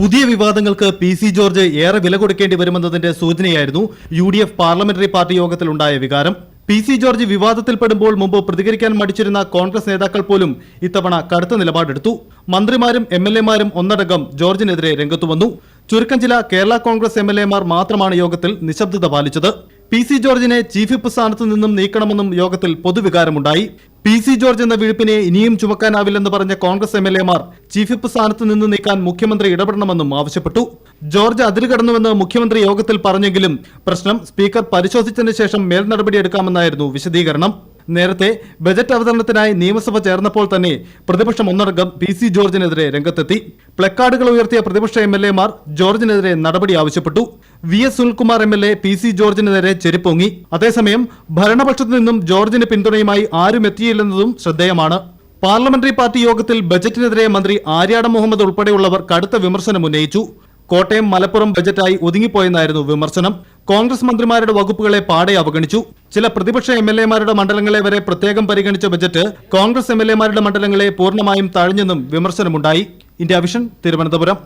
പുതിയ വിവാദങ്ങൾക്ക് P C George ഏറെ വില കൊടുക്കേണ്ടി വരുമെന്നതിന്റെ സൂചനയായിരുന്നു U D F parliamentary party യോഗത്തിലുണ്ടായ വികാരം. പി സി ജോർജ് വിവാദത്തിൽപ്പെടുമ്പോൾ മുമ്പ് പ്രതികരിക്കാൻ മടിച്ചിരുന്ന കോൺഗ്രസ് നേതാക്കൾ പോലും ഇത്തവണ കടുത്ത നിലപാടെടുത്തു. മന്ത്രിമാരും എം എൽ എമാരും ഒന്നടങ്കം ജോർജിനെതിരെ രംഗത്തുവന്നു ചുരുക്കം ചില കേരള കോൺഗ്രസ് എം എൽ എമാർ മാത്രമാണ് യോഗത്തിൽ നിശബ്ദത പാലിച്ചത്. പി സി ജോർജിനെ ചീഫ് വിപ്പ് സ്ഥാനത്ത് നിന്നും നീക്കണമെന്നും യോഗത്തിൽ പൊതുവികാരമുണ്ടായി. പി സി ജോർജ് എന്ന വിഴുപ്പിനെ ഇനിയും ചുമക്കാനാവില്ലെന്ന് പറഞ്ഞ കോൺഗ്രസ് എം എൽ എമാർ ചീഫ് വിപ്പ് സ്ഥാനത്ത് നിന്ന് നീക്കാൻ മുഖ്യമന്ത്രി ഇടപെടണമെന്നും ആവശ്യപ്പെട്ടു. ജോർജ് അതിൽ കടന്നുവെന്ന് മുഖ്യമന്ത്രി യോഗത്തിൽ പറഞ്ഞെങ്കിലും പ്രശ്നം സ്പീക്കർ പരിശോധിച്ചതിന് ശേഷം മേൽ നടപടിയെടുക്കാമെന്നായിരുന്നു വിശദീകരണം. നേരത്തെ ബജറ്റ് അവതരണത്തിനായി നിയമസഭ ചേർന്നപ്പോൾ തന്നെ പ്രതിപക്ഷം ഒന്നടങ്കം പി സി ജോർജിനെതിരെ രംഗത്തെത്തി. പ്ലക്കാർഡുകൾ ഉയർത്തിയ പ്രതിപക്ഷ എം എൽ എമാർ ജോർജിനെതിരെ നടപടി ആവശ്യപ്പെട്ടു. V S Sunilkumar M L A P C ജോർജിനെതിരെ ചെരുപ്പൊങ്ങി. അതേസമയം ഭരണപക്ഷത്തു നിന്നും ജോർജിന് പിന്തുണയുമായി ആരും എത്തിയില്ലെന്നതും ശ്രദ്ധേയമാണ്. പാർലമെന്ററി പാർട്ടി യോഗത്തിൽ ബജറ്റിനെതിരെ മന്ത്രി ആര്യാട മുഹമ്മദ് ഉൾപ്പെടെയുള്ളവർ കടുത്ത വിമർശനം ഉന്നയിച്ചു കോട്ടയം മലപ്പുറം ബജറ്റായി ഒതുങ്ങിപ്പോയെന്നായിരുന്നു വിമർശനം. കോൺഗ്രസ് മന്ത്രിമാരുടെ വകുപ്പുകളെ പാടെ അവഗണിച്ചു. ചില പ്രതിപക്ഷ എം എൽ എമാരുടെ മണ്ഡലങ്ങളെ വരെ പ്രത്യേകം പരിഗണിച്ച ബജറ്റ് കോൺഗ്രസ് എം എൽ എമാരുടെ മണ്ഡലങ്ങളെ പൂർണമായും തഴഞ്ഞെന്നും വിമർശനമുണ്ടായി. India Vision Thiruvananthapuram.